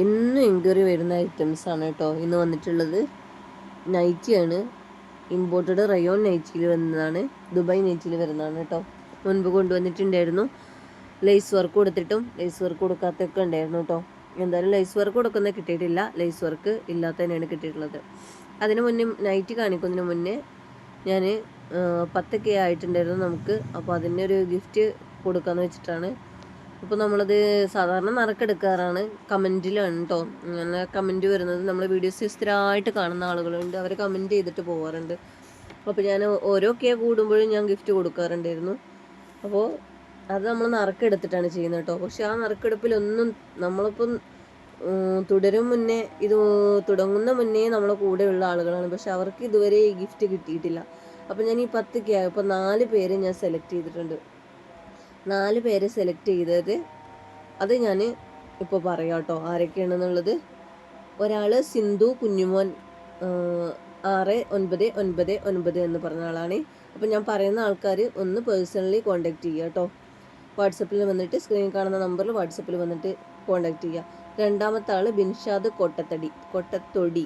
എന്നും എൻക്വയറി വരുന്ന ഐറ്റംസ് ആണ് കേട്ടോ ഇന്ന് വന്നിട്ടുള്ളത് നൈറ്റിയാണ് ഇമ്പോർട്ടഡ് റയോൺ നൈറ്റിയിൽ വരുന്നതാണ്. ദുബായ് നൈറ്റിയിൽ വരുന്നതാണ് കേട്ടോ മുൻപ് കൊണ്ടുവന്നിട്ടുണ്ടായിരുന്നു. ലേസ് വർക്ക് കൊടുത്തിട്ടും ലേസ് വർക്ക് കൊടുക്കാത്തൊക്കെ ഉണ്ടായിരുന്നു കേട്ടോ എന്തായാലും ലൈസ് വർക്ക് കൊടുക്കുന്ന കിട്ടിയിട്ടില്ല. ലൈസ് വർക്ക് ഇല്ലാത്തതന്നെയാണ് കിട്ടിയിട്ടുള്ളത്. അതിന് മുന്നേ നൈറ്റ് കാണിക്കുന്നതിന് മുന്നേ ഞാൻ പത്തൊക്കെ ആയിട്ടുണ്ടായിരുന്നു നമുക്ക്. അപ്പോൾ അതിന്റെ ഒരു ഗിഫ്റ്റ് കൊടുക്കാമെന്ന് വെച്ചിട്ടാണ് അപ്പോൾ നമ്മളത് സാധാരണ നറുക്കെടുക്കാറാണ്. കമന്റിലാണ് കേട്ടോ അങ്ങനെ കമന്റ് വരുന്നത്. നമ്മൾ വീഡിയോസ് സ്ഥിരമായിട്ട് കാണുന്ന ആളുകളുണ്ട്. അവർ കമന്റ് ചെയ്തിട്ട് പോകാറുണ്ട് അപ്പോൾ ഞാൻ ഓരോ കേ കൂടുമ്പോഴും ഞാൻ ഗിഫ്റ്റ് കൊടുക്കാറുണ്ടായിരുന്നു. അപ്പോൾ അത് നമ്മൾ നറുക്കെടുത്തിട്ടാണ് ചെയ്യുന്നത് കേട്ടോ പക്ഷെ ആ നറുക്കെടുപ്പിലൊന്നും നമ്മളിപ്പം തുടരും മുന്നേ ഇത് തുടങ്ങുന്ന മുന്നേ നമ്മളെ കൂടെയുള്ള ആളുകളാണ്. പക്ഷെ അവർക്ക് ഇതുവരെ ഈ ഗിഫ്റ്റ് കിട്ടിയിട്ടില്ല. അപ്പം ഞാൻ ഈ പത്ത് കെ ഇപ്പം നാല് പേരെ ഞാൻ സെലക്ട് ചെയ്തിട്ടുണ്ട്. നാല് പേരെ സെലക്ട് ചെയ്തത്. അത് ഞാൻ ഇപ്പോൾ പറയാം കേട്ടോ ആരൊക്കെയാണെന്നുള്ളത്. ഒരാൾ സിന്ധു കുഞ്ഞുമോൻ ആറ് ഒൻപത് ഒൻപത് ഒൻപത് എന്ന് പറഞ്ഞ ആളാണ്. അപ്പോൾ ഞാൻ പറയുന്ന ആൾക്കാർ ഒന്ന് പേഴ്സണലി കോൺടാക്റ്റ് ചെയ്യുക കേട്ടോ. വാട്സപ്പിൽ വന്നിട്ട് സ്ക്രീനിൽ കാണുന്ന നമ്പറിൽ വാട്സപ്പിൽ വന്നിട്ട് കോൺടാക്റ്റ് ചെയ്യുക. രണ്ടാമത്തെ ആൾ ബിൻഷാദ് കൊട്ടത്തടി കൊട്ടത്തൊടി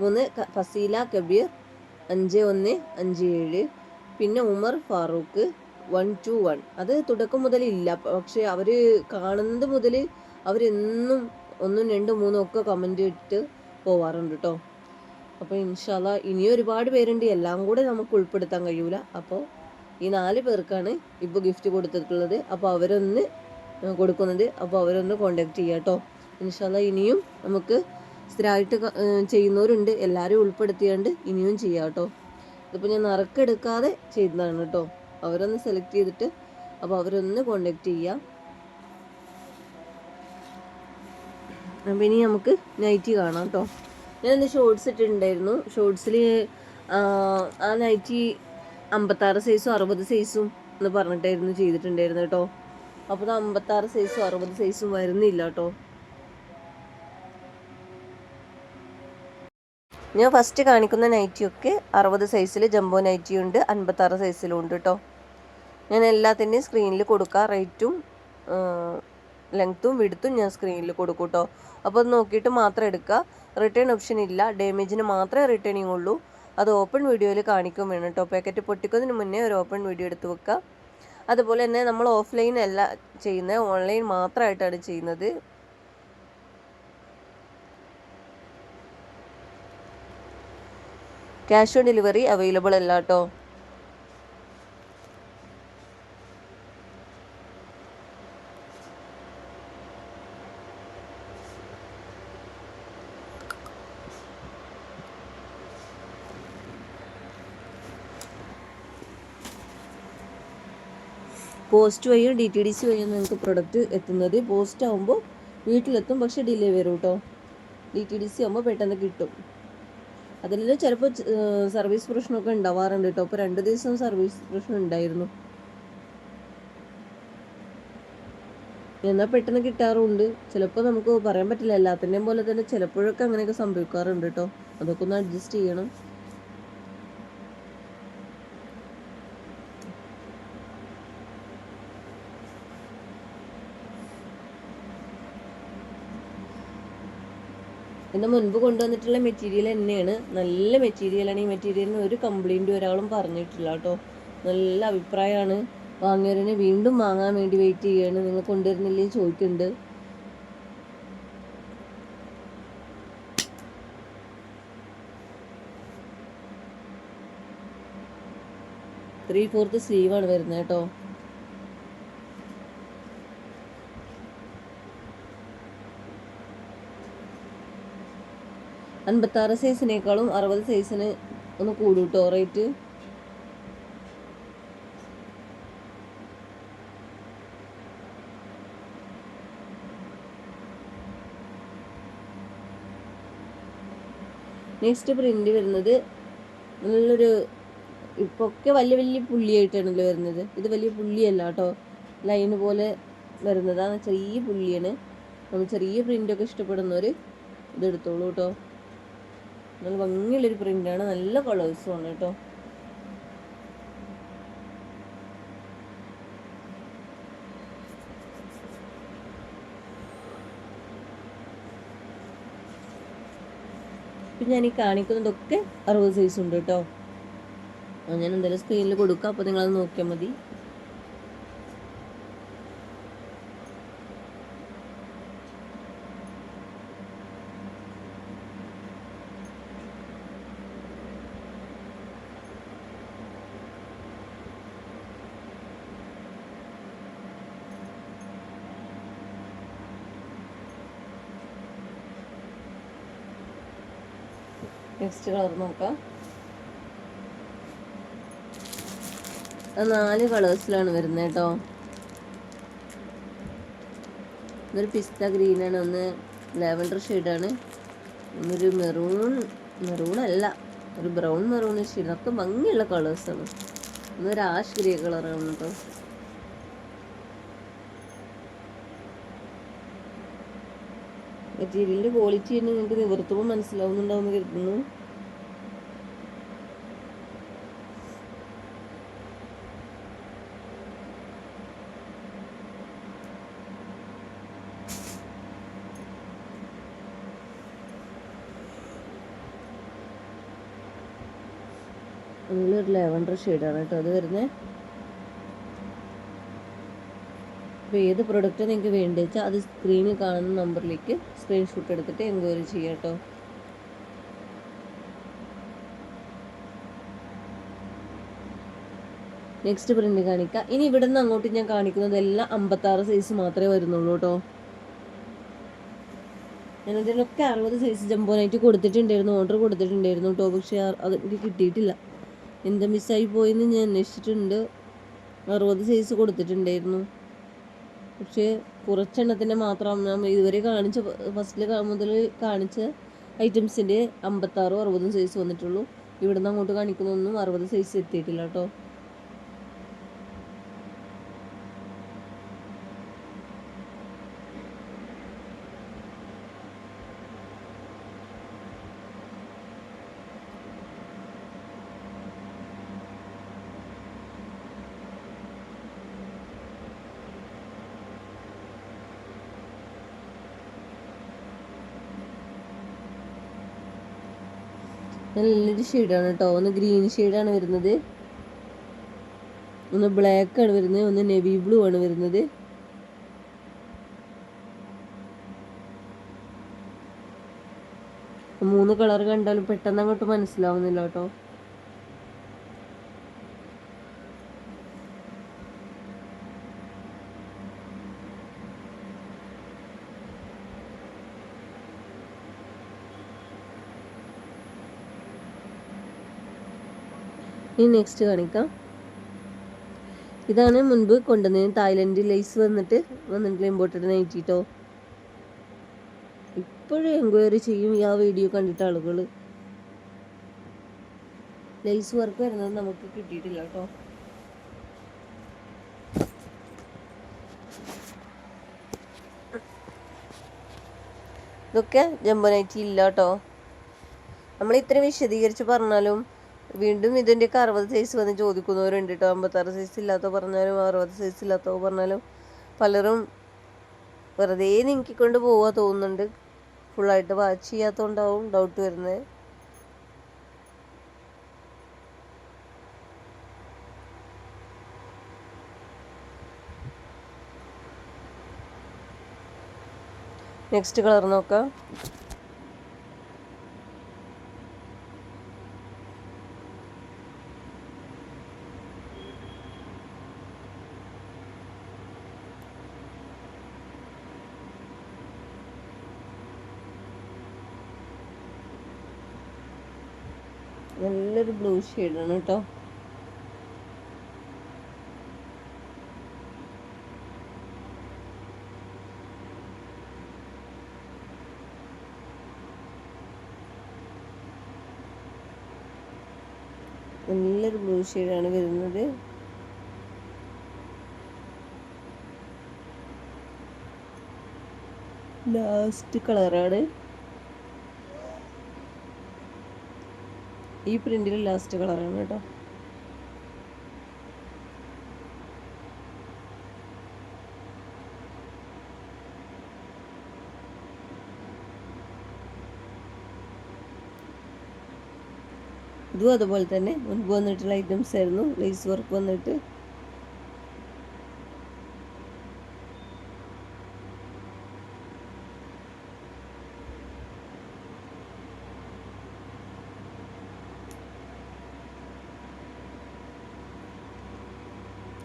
മൂന്ന് ഫസീല കബീർ അഞ്ച് ഒന്ന് അഞ്ച് ഏഴ്. പിന്നെ Umar Farooq one two one അത് തുടക്കം മുതൽ ഇല്ല. പക്ഷെ അവർ കാണുന്നത് മുതൽ അവരെന്നും ഒന്നും രണ്ടും മൂന്നും ഒക്കെ കമന്റ് ഇട്ട് പോവാറുണ്ട് കേട്ടോ അപ്പോൾ ഇൻഷാല്ല ഇനിയും ഒരുപാട് പേരുണ്ട്. എല്ലാം കൂടെ നമുക്ക് ഉൾപ്പെടുത്താൻ കഴിയൂല. അപ്പോൾ ഈ നാല് പേർക്കാണ് ഇപ്പോൾ ഗിഫ്റ്റ് കൊടുത്തിട്ടുള്ളത്. അപ്പോൾ അവരൊന്ന് കൊടുക്കുന്നത് അപ്പോൾ അവരൊന്ന് കോണ്ടാക്ട് ചെയ്യാം കേട്ടോ ഇൻഷാല്ല ഇനിയും നമുക്ക് സ്ഥിരമായിട്ട് ചെയ്യുന്നവരുണ്ട്. എല്ലാവരും ഉൾപ്പെടുത്തിയാണ്ട് ഇനിയും ചെയ്യാം കേട്ടോ ഇതിപ്പോൾ ഞാൻ നറുക്കെടുക്കാതെ ചെയ്തതാണ് കേട്ടോ അവരൊന്ന് സെലക്ട് ചെയ്തിട്ട് അപ്പോൾ അവരൊന്ന് കോണ്ടാക്ട് ചെയ്യാം. അപ്പം ഇനി നമുക്ക് നൈറ്റി കാണാം കേട്ടോ ഞാനിന്ന് ഷോർട്സ് ഇട്ടിട്ടുണ്ടായിരുന്നു. ഷോർട്സിൽ ആ നൈറ്റി അമ്പത്താറ് സൈസും അറുപത് സൈസും എന്ന് പറഞ്ഞിട്ടായിരുന്നു ചെയ്തിട്ടുണ്ടായിരുന്നു കേട്ടോ അപ്പോൾ അത് അമ്പത്താറ് സൈസും അറുപത് സൈസും വരുന്നില്ല കേട്ടോ ഞാൻ ഫസ്റ്റ് കാണിക്കുന്ന നൈറ്റിയൊക്കെ അറുപത് സൈസിൽ ജംബോ നൈറ്റിയുണ്ട് അൻപത്താറ് സൈസിലും ഉണ്ട് കേട്ടോ ഞാൻ എല്ലാത്തിന്റെയും സ്ക്രീനിൽ കൊടുക്കാം റേറ്റും ലെങ്ത്തും വിടുത്തും ഞാൻ സ്ക്രീനിൽ കൊടുക്കും കേട്ടോ അപ്പോൾ അത് നോക്കിയിട്ട് മാത്രം എടുക്കുക റിട്ടേൺ ഓപ്ഷൻ ഇല്ല. ഡാമേജിന് മാത്രമേ റിട്ടേണിങ് ഉള്ളൂ. അത് ഓപ്പൺ വീഡിയോയിൽ കാണിക്കും വേണം കേട്ടോ പാക്കറ്റ് പൊട്ടിക്കുന്നതിന് മുന്നേ ഒരു ഓപ്പൺ വീഡിയോ എടുത്ത് വെക്കുക അതുപോലെ തന്നെ നമ്മൾ ഓഫ്ലൈൻ അല്ല ചെയ്യുന്നത്. ഓൺലൈൻ മാത്രമായിട്ടാണ് ചെയ്യുന്നത്. ക്യാഷ് ഓൺ ഡെലിവറി അവൈലബിൾ അല്ല കേട്ടോ പോസ്റ്റ് വഴിയും ഡി ടി ഡി സി വഴിയും നിങ്ങൾക്ക് പ്രൊഡക്റ്റ് എത്തുന്നത്. പോസ്റ്റ് ആകുമ്പോൾ വീട്ടിലെത്തും പക്ഷേ ഡിലേ വരും കേട്ടോ ഡി ടി ഡി സി ആകുമ്പോൾ പെട്ടെന്ന് കിട്ടും. അതിൽ ചിലപ്പോൾ സർവീസ് പ്രശ്നമൊക്കെ ഉണ്ടാവാറുണ്ട് കേട്ടോ അപ്പോൾ രണ്ട് ദിവസം സർവീസ് പ്രശ്നം ഉണ്ടായിരുന്നു. എന്നാൽ പെട്ടെന്ന് കിട്ടാറുണ്ട്. ചിലപ്പോൾ നമുക്ക് പറയാൻ പറ്റില്ല. എല്ലാത്തിന്റെയും പോലെ തന്നെ ചിലപ്പോഴൊക്കെ അങ്ങനെയൊക്കെ സംഭവിക്കാറുണ്ട് കേട്ടോ അതൊക്കെ ഒന്ന് അഡ്ജസ്റ്റ് ചെയ്യണം. ഇതിന് മുൻപ് കൊണ്ടുവന്നിട്ടുള്ള മെറ്റീരിയൽ തന്നെയാണ്. നല്ല മെറ്റീരിയലാണ് ഈ മെറ്റീരിയലിന് ഒരു കംപ്ലൈന്റും ഒരാളും പറഞ്ഞിട്ടില്ല കേട്ടോ. നല്ല അഭിപ്രായമാണ്. വാങ്ങിയവരനെ വീണ്ടും വാങ്ങാൻ വേണ്ടി വെയിറ്റ് ചെയ്യാണ്. നിങ്ങൾ കൊണ്ടുവരുന്നില്ലേ ചോദിക്കുന്നുണ്ട്. ത്രീ ഫോർത്ത് സ്ലീവാണ് വരുന്നത് കേട്ടോ. അൻപത്താറ് സൈസിനേക്കാളും അറുപത് സൈസിന് ഒന്ന് കൂടുട്ടോ? കേട്ടോ റേറ്റ് നെക്സ്റ്റ് പ്രിന്റ് വരുന്നത് നല്ലൊരു ഇപ്പോൾ ഒക്കെ വലിയ വലിയ പുള്ളിയായിട്ടാണല്ലോ വരുന്നത്. ഇത് വലിയ പുള്ളിയല്ല കേട്ടോ. ലൈന് പോലെ വരുന്നതാണ്. ചെറിയ പുള്ളിയാണ്. നമ്മൾ ചെറിയ പ്രിന്റൊക്കെ ഇഷ്ടപ്പെടുന്നവർ ഇത് എടുത്തോളൂ കേട്ടോ. നല്ല ഭംഗിയുള്ളൊരു പ്രിന്റാണ്. നല്ല കളേഴ്സും ആണ് കേട്ടോ ഇപ്പം ഞാൻ ഈ കാണിക്കുന്നതൊക്കെ അറുപത് സൈസ് ഉണ്ട് കേട്ടോ ഞാൻ എന്തായാലും സ്ക്രീനിൽ കൊടുക്കാം. അപ്പോൾ നിങ്ങളത് നോക്കിയാൽ മതി. നെക്സ്റ്റ് കളർ നോക്കാം നാല് കളേഴ്സിലാണ് വരുന്നത് കേട്ടോ. ഇതൊരു പിസ്ത ഗ്രീനാണ് ഒന്ന് ലാവൻഡർ ഷെയ്ഡാണ് ഒന്നൊരു മെറൂൺ മെറൂൺ അല്ല ഒരു ബ്രൗൺ മെറൂൺ ഷെയ്ഡ്. ഒക്കെ ഭംഗിയുള്ള കളേഴ്സാണ്. ഒന്നൊരു ആഷ് ഗ്രേ കളറാണ് കേട്ടോ. മെറ്റീരിയലിന്റെ ക്വാളിറ്റി തന്നെ നിങ്ങൾക്ക് നിവർത്തുമ്പോൾ മനസ്സിലാവുന്നുണ്ടാവുമെന്ന് കരുതുന്നു. അതിലൊരു ലെവൻഡർ ഷെയ്ഡാണ് കേട്ടോ. അത് വരുന്നത് അപ്പോൾ ഏത് പ്രൊഡക്റ്റ് നിങ്ങൾക്ക് വേണ്ടി വെച്ചാൽ അത് സ്ക്രീനിൽ കാണുന്ന നമ്പറിലേക്ക് സ്ക്രീൻഷോട്ട് എടുത്തിട്ട് എൻക്വയറി ചെയ്യാം കേട്ടോ നെക്സ്റ്റ് പ്രിന്റ് കാണിക്കാം. ഇനി ഇവിടെ നിന്ന് അങ്ങോട്ട് ഞാൻ കാണിക്കുന്നത് എല്ലാം അമ്പത്താറ് സൈസ് മാത്രമേ വരുന്നുള്ളൂ കേട്ടോ ഞാൻ ഇതിലൊക്കെ അറുപത് സൈസ് ജമ്പോനായിട്ട് കൊടുത്തിട്ടുണ്ടായിരുന്നു ഓർഡർ കൊടുത്തിട്ടുണ്ടായിരുന്നു കേട്ടോ പക്ഷേ അത് എനിക്ക് കിട്ടിയിട്ടില്ല. എന്താ മിസ്സായി പോയെന്ന് ഞാൻ അന്വേഷിച്ചിട്ടുണ്ട്. അറുപത് സൈസ് കൊടുത്തിട്ടുണ്ടായിരുന്നു. പക്ഷേ കുറച്ചെണ്ണത്തിന്റെ മാത്രം ഞാൻ ഇതുവരെ കാണിച്ച ഫസ്റ്റിൽ മുതൽ കാണിച്ച ഐറ്റംസിന്റെ അമ്പത്താറും അറുപതും സൈസ് വന്നിട്ടുള്ളൂ. ഇവിടുന്ന് അങ്ങോട്ട് കാണിക്കുന്നൊന്നും അറുപത് സൈസ് എത്തിയിട്ടില്ല കേട്ടോ. നല്ലൊരു ഷെയ്ഡാണ് കേട്ടോ ഒന്ന് ഗ്രീൻ ഷെയ്ഡാണ് വരുന്നത്. ഒന്ന് ബ്ലാക്ക് ആണ് വരുന്നത്. ഒന്ന് നെവി ബ്ലൂ ആണ് വരുന്നത്. മൂന്ന് കളർ കണ്ടാലും പെട്ടെന്ന് അങ്ങോട്ട് മനസ്സിലാവുന്നില്ല കേട്ടോ ഇനി നെക്സ്റ്റ് കാണിക്കാം. ഇതാണ് മുൻപ് കൊണ്ടുവന്നത് തായ്ലൻഡ് ലേസ് വന്നിട്ട് വന്നിട്ടുള്ള ഇമ്പോർട്ടഡ് നൈറ്റിട്ടോ ഇപ്പോഴും എൻക്വയറി ചെയ്യും ഈ ആ വീഡിയോ കണ്ടിട്ട് ആളുകൾ ലേസ് വർക്ക് വരുന്നത് നമുക്ക് കിട്ടിയിട്ടില്ല കേട്ടോ ഇതൊക്കെ ജംബോ നൈറ്റി ഇല്ല കേട്ടോ നമ്മൾ ഇത്രയും വിശദീകരിച്ച് പറഞ്ഞാലും വീണ്ടും ഇതിന്റെയൊക്കെ അറുപത് സൈസ് വന്ന് ചോദിക്കുന്നവരുണ്ട് കേട്ടോ അമ്പത്താറ് സൈസ് ഇല്ലാത്ത പറഞ്ഞാലും അറുപത് സൈസ് ഇല്ലാത്ത പറഞ്ഞാലും പലരും വെറുതെ നീക്കിക്കൊണ്ട് പോവാ തോന്നുന്നുണ്ട്. ഫുള്ളായിട്ട് വാച്ച് ചെയ്യാത്തതുകൊണ്ടാവും ഡൗട്ട് വരുന്നത് നെക്സ്റ്റ് കളർ നോക്കാം. നല്ലൊരു ബ്ലൂ ഷെയ്ഡാണ് കേട്ടോ. നല്ലൊരു ബ്ലൂ ഷെയ്ഡാണ് വരുന്നത്. ലാസ്റ്റ് കളറാണ് ഈ പ്രിന്റിൽ ലാസ്റ്റ് കളറാണ് കേട്ടോ. ഇതും അതുപോലെ തന്നെ മുൻപ് വന്നിട്ടുള്ള ഐറ്റംസ് ആയിരുന്നു ലേസ് വർക്ക് വന്നിട്ട്.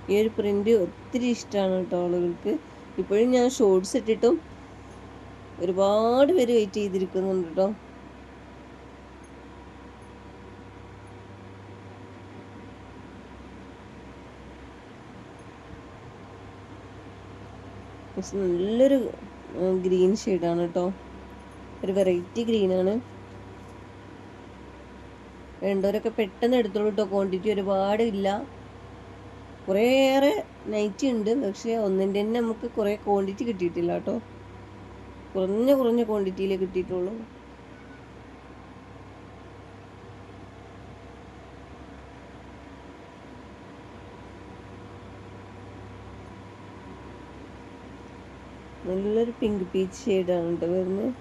ഈ ഒരു പ്രിന്റ് ഒത്തിരി ഇഷ്ടമാണ് കേട്ടോ ആളുകൾക്ക്. ഇപ്പോഴും ഞാൻ ഷോർട്സ് ഇട്ടിട്ടും ഒരുപാട് പേര് വെയിറ്റ് ചെയ്തിരിക്കുന്നുണ്ട് കേട്ടോ നല്ലൊരു ഗ്രീൻ ഷെയ്ഡാണ് കേട്ടോ ഒരു വെറൈറ്റി ഗ്രീനാണ് വേണ്ടവരൊക്കെ പെട്ടെന്ന് എടുത്തോളൂ കേട്ടോ ക്വാണ്ടിറ്റി ഒരുപാട് ഇല്ല. കുറേയേറെ നൈറ്റി ഉണ്ട്. പക്ഷേ ഒന്നിന്റെ തന്നെ നമുക്ക് കുറേ ക്വാണ്ടിറ്റി കിട്ടിയിട്ടില്ല കേട്ടോ. കുറഞ്ഞ കുറഞ്ഞ ക്വാണ്ടിറ്റിയിലേ കിട്ടിയിട്ടുള്ളൂ. നല്ലൊരു പിങ്ക് പീച്ച് ഷെയ്ഡാണ് കേട്ടോ വരുന്നത്.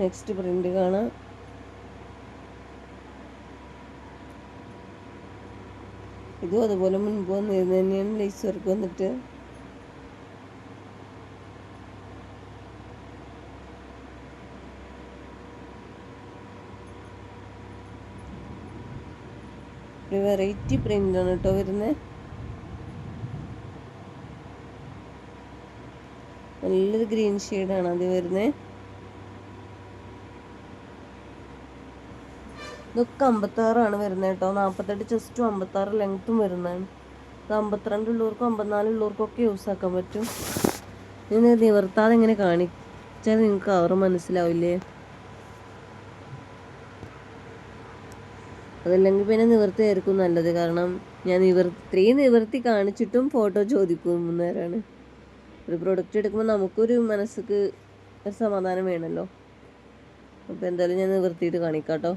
നെക്സ്റ്റ് പ്രിന്റ് കാണാം. ഇതും അതുപോലെ മുൻപ് വന്നിരുന്നു തന്നെയാണ് ലേസ് വർക്ക് വന്നിട്ട്. ഒരു വെറൈറ്റി പ്രിന്റ് ആണ് കേട്ടോ വരുന്നത് നല്ലൊരു ഗ്രീൻ ഷെയ്ഡാണ് അത് വരുന്നത് ഇതൊക്കെ അമ്പത്താറാണ് വരുന്നത് കേട്ടോ. നാൽപ്പത്തെട്ട് ചെസ്റ്റും അമ്പത്താറ് ലെങ്ത്തും വരുന്നതാണ്. ഇത് അമ്പത്തിരണ്ട് ഉള്ളവർക്കും അമ്പത്തിനാല് ഉള്ളവർക്കും ഒക്കെ യൂസ് ആക്കാൻ പറ്റും. ഞാൻ നിവർത്താതെ ഇങ്ങനെ കാണിച്ചാൽ നിങ്ങൾക്ക് അവർ മനസ്സിലാവില്ലേ? അതല്ലെങ്കിൽ പിന്നെ നിവർത്തിയായിരിക്കും നല്ലത്. കാരണം ഞാൻ നിവർത്തി ഇത്രയും നിവർത്തി കാണിച്ചിട്ടും ഫോട്ടോ ചോദിക്കുന്നവരാണ് ഒരു പ്രൊഡക്റ്റ് എടുക്കുമ്പോൾ നമുക്കൊരു മനസ്സിക്ക് ഒരു സമാധാനം വേണമല്ലോ അപ്പോൾ എന്തായാലും ഞാൻ നിവർത്തിയിട്ട് കാണിക്കാം കേട്ടോ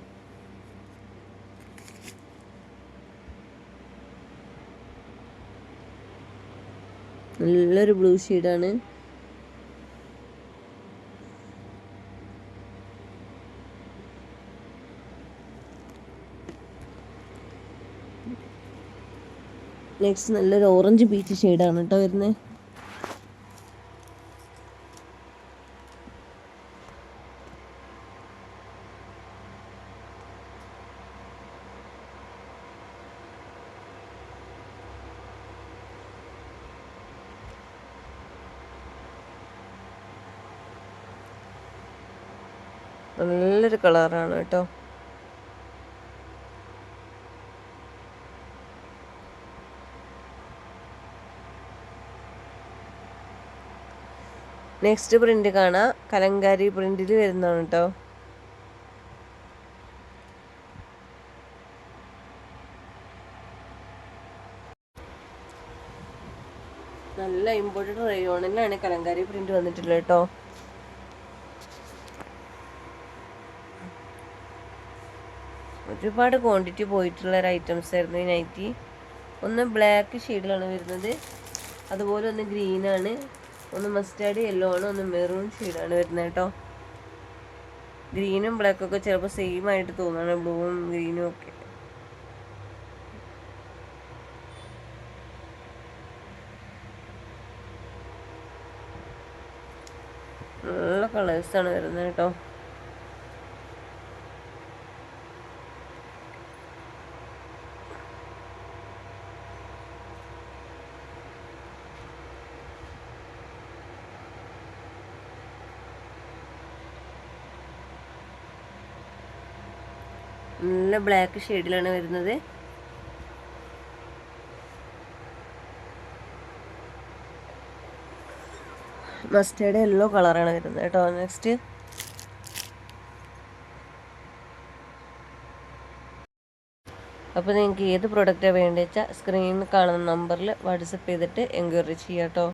നല്ലൊരു ബ്ലൂ ഷെയ്ഡാണ് നെക്സ്റ്റ് നല്ലൊരു ഓറഞ്ച് പീച്ച് ഷെയ്ഡാണ് കേട്ടോ വരുന്നത് നല്ലൊരു കളറാണ് കേട്ടോ. നെക്സ്റ്റ് പ്രിന്റ് കാണാം. കലങ്കാരി പ്രിന്റിൽ വരുന്നതാണ് കേട്ടോ. നല്ല ഇമ്പോർട്ടന്റ് റയോണിലാണ് കലങ്കാരി പ്രിന്റ് വന്നിട്ടുള്ളത് കേട്ടോ. ഒരുപാട് ക്വാണ്ടിറ്റി പോയിട്ടുള്ള ഒരു ഐറ്റംസ് ആയിരുന്നു ഈ നൈറ്റി ഒന്ന് ബ്ലാക്ക് ഷെയ്ഡിലാണ് വരുന്നത്. അതുപോലെ ഒന്ന് ഗ്രീനാണ് ഒന്ന് മസ്റ്റാർഡ് യെല്ലോ ആണ്. ഒന്ന് മെറൂൺ ഷെയ്ഡാണ് വരുന്നത് കേട്ടോ ഗ്രീനും ബ്ലാക്കും ബ്ലാക്കൊക്കെ ചിലപ്പോൾ സെയിം ആയിട്ട് തോന്നുകയാണ് ബ്ലൂവും ഗ്രീനും ഒക്കെ. നല്ല കളേഴ്സാണ് വരുന്നത് കേട്ടോ നല്ല ബ്ലാക്ക് ഷെയ്ഡിലാണ് വരുന്നത്. മസ്റ്റേഡ് യെല്ലോ കളറാണ് വരുന്നത് കേട്ടോ. നെക്സ്റ്റ് അപ്പോൾ നിങ്ങൾക്ക് ഏത് പ്രോഡക്റ്റാണ് വേണ്ടത് വെച്ചാൽ സ്ക്രീനിൽ കാണുന്ന നമ്പറിൽ വാട്സപ്പ് ചെയ്തിട്ട് എൻക്വയറി ചെയ്യാം കേട്ടോ.